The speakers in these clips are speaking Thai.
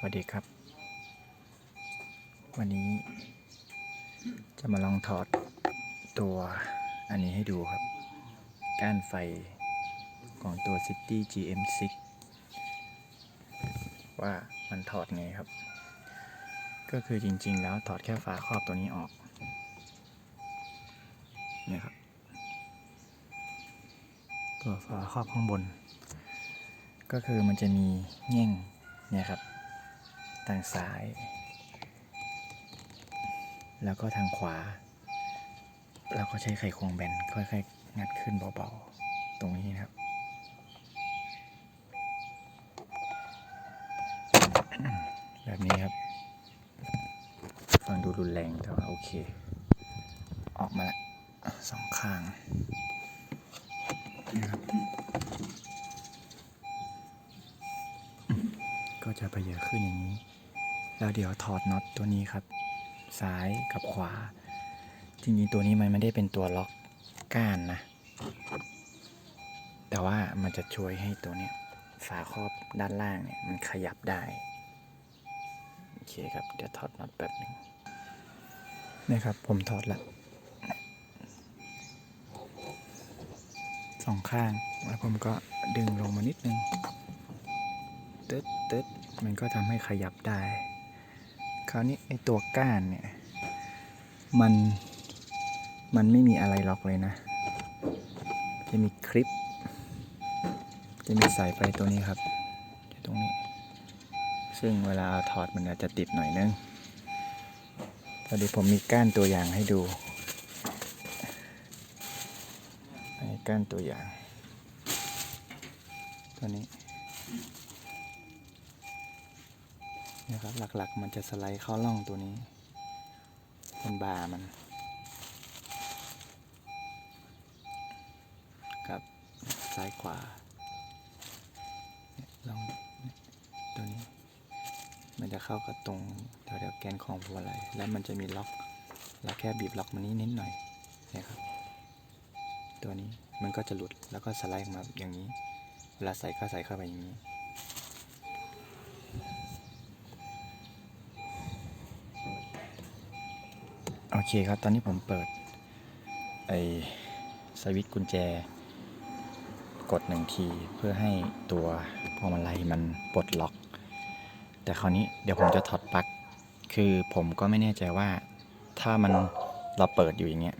สวัสดีครับ วันนี้จะมาลองถอดตัวอันนี้ให้ดูครับ ก้านไฟของตัว City GM6 ว่ามันถอดไงครับ ก็คือจริงๆแล้วถอดแค่ฝาครอบตัวนี้ออกนี่ครับ ตัวฝาครอบข้างบน ก็คือมันจะมีแง่งเนี่ยครับ ทางซ้าย แล้วก็ทางขวา แล้วก็ใช้ไขควงแบนค่อยๆ งัดขึ้นเบาๆ ตรงนี้นะครับแบบนี้ครับ ฟังดูรุนแรงแต่ว่าโอเค ออกมาละสองข้างนะครับก็จะไปเยอะขึ้นอย่างนี้ แล้วเดี๋ยวถอดน็อตตัวนี้ครับ ซ้ายกับขวา จริงๆตัวนี้มันไม่ได้เป็นตัวล็อกก้านนะ แต่ว่ามันจะช่วยให้ตัวเนี้ยฝาครอบด้านล่างเนี่ยมันขยับได้ โอเคครับ เดี๋ยวถอดน็อตแป๊บหนึ่งนี่ครับ ผมถอดละสองข้าง แล้วผมก็ดึงลงมานิดนึง ตึ๊ดตึ๊ดมันก็ทำให้ขยับได้ คราวนี้ไอตัวก้านเนี่ย มัน มันไม่มีอะไรล็อกเลยนะ จะมีคลิป จะมีสายไฟตัวนี้ครับอยู่ตรงนี้ ซึ่งเวลาเอาถอดมันอาจจะติดหน่อยนึงพอดีผมมีก้านตัวอย่างให้ดูอันนี้ก้านตัวอย่าง ตัวนี้ นะครับ หลักๆ มันจะสไลด์เข้าร่องตัวนี้บนบ่ามัน ครับ ซ้ายขวาลองตัวนี้ มันจะเข้ากับตรงแถวๆแกนของพวงมาลัยแล้วมันจะมีล็อกเราแค่บีบล็อกมันนี้นิดหน่อยนี่ยครับตัวนี้มันก็จะหลุดแล้วก็สไลด์ออกมาอย่างนี้ เวลาใส่ก็ใส่เข้าไปอย่างนี้ โอ เคครับ ตอนนี้ผมเปิด ไอสวิตช์กุญแจ กดหนึ่งทีเพื่อให้ตัวพวงมาลัยมันปลดล็อก แต่คราวนี้เดี๋ยวผมจะถอดปลั๊กคือผมก็ไม่แน่ใจว่าถ้ามันเราเปิดอยู่อย่างเงี้ย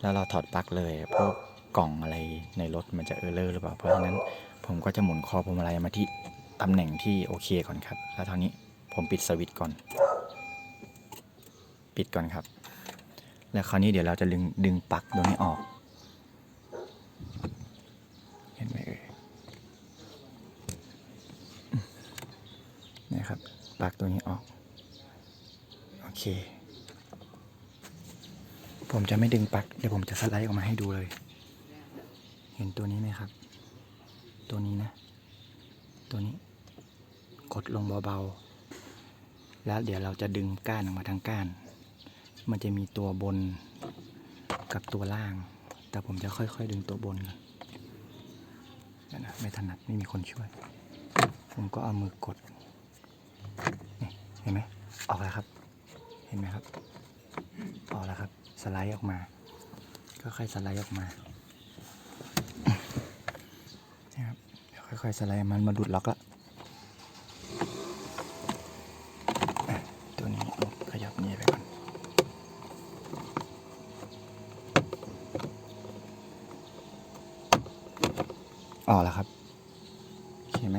แล้วเราถอดปลั๊กเลยพวกกล่องอะไรในรถมันจะเออร์เลอร์หรือเปล่าเพราะฉะนั้นผมก็จะหมุนคอพวงมาลัยมาที่ตำแหน่งที่โอเคก่อนครับ แล้วเท่านี้ผมปิดสวิตช์ก่อน ปิดก่อนครับ แล้วคราวนี้เดี๋ยวเราจะดึงดึงปลั๊กตรงนี้ออก เห็นไหมเอ่ยนี่ครับปลั๊กตัวนี้ออก โอเค ผมจะไม่ดึงปลั๊กเดี๋ยวผมจะสไลด์ออกมาให้ดูเลย เห็นตัวนี้ไหมครับ ตัวนี้นะ ตัวนี้ กดลงเบาๆแล้วเดี๋ยวเราจะดึงก้านออกมาทางก้าน มันจะมีตัวบนกับตัวล่าง แต่ผมจะค่อยๆดึงตัวบนก่อนเดี๋ยวนะไม่ถนัดไม่มีคนช่วย ผมก็เอามือกดนี่เห็นไหมออกแล้วครับ เห็นไหมครับ ออกแล้วครับ สไลด์ออกมา ก็ค่อยสไลด์ออกมานี่ครับค่อยๆสไลด์มันมาดุดล็อกละตัวนี้เอาขยับนี่ไปก่อน ออกแล้วครับ เห็นไหม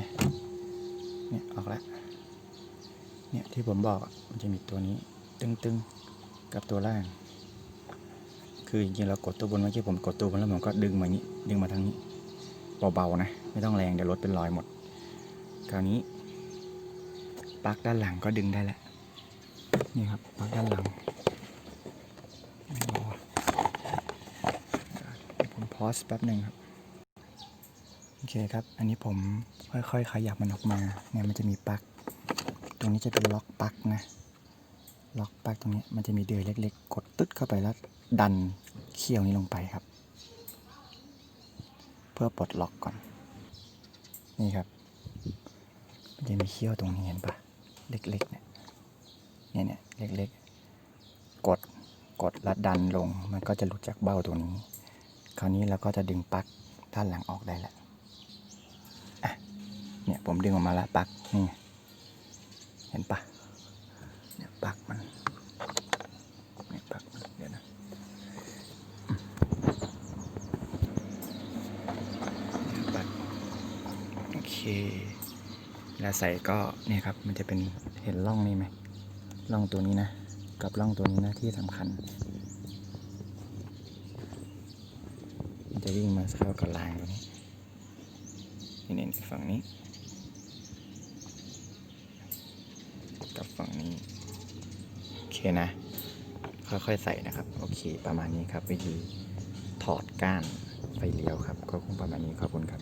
เนี่ยออกแล้ว เนี่ยที่ผมบอกมันจะมีตัวนี้ ตึงๆ กับตัวล่าง คือจริงๆเรากดตัวบนเมื่อกี้ผมกดตัวบนแล้วผมก็ดึงมาอย่างนี้ดึงมาทางนี้เบาๆนะ ไม่ต้องแรงเดี๋ยวรถเป็นรอยหมด คราวนี้ปลั๊กด้านหลังก็ดึงได้แล้วนี่ครับปลั๊กด้านหลังไม่รอยวผมพอสแป๊บหนึ่งครับ เคครับ อันนี้ผมค่อยๆขยับมันออกมา เนี่ยมันจะมีปลั๊ก ตรงนี้จะเป็นล็อกปลั๊กนะ ล็อกปลั๊กตรงนี้มันจะมีเดือยเล็ก ๆ กดตึ๊ดเข้าไปแล้วดันเขี้ยวนี้ลงไปครับ เพื่อปลดล็อกก่อน นี่ครับ มันจะมีเขี้ยวตรงนี้เห็นปะเล็กๆเนี่ย เนี่ยเนี่ยเล็กๆ กด กดแล้วดันลง มันก็จะหลุดจากเบ้าตัวนี้ คราวนี้เราก็จะดึงปลั๊กด้านหลังออกได้แล้วอะ เนี่ยผมดึงออกมาล้วปลั๊กนี่เห็นปะเนี่ยปักมันเนี่ยปักมันเดี๋ยวนะปักโอเคเวลาใส่ก็เนี่ยครับมันจะเป็นเห็นร่องนี้ไหมร่องตัวนี้นะ กับร่องตัวนี้นะที่สำคัญมันจะวิ่งมาเข้ากับรางตัวนี้นี่ฝั่งนี้ กับฝั่งนี้โอเคนะ ค่อยๆใส่นะครับ โอเค ประมาณนี้ครับ วิธีถอดก้านไฟเลี้ยวครับ ก็คงประมาณนี้ขอบคุณครับ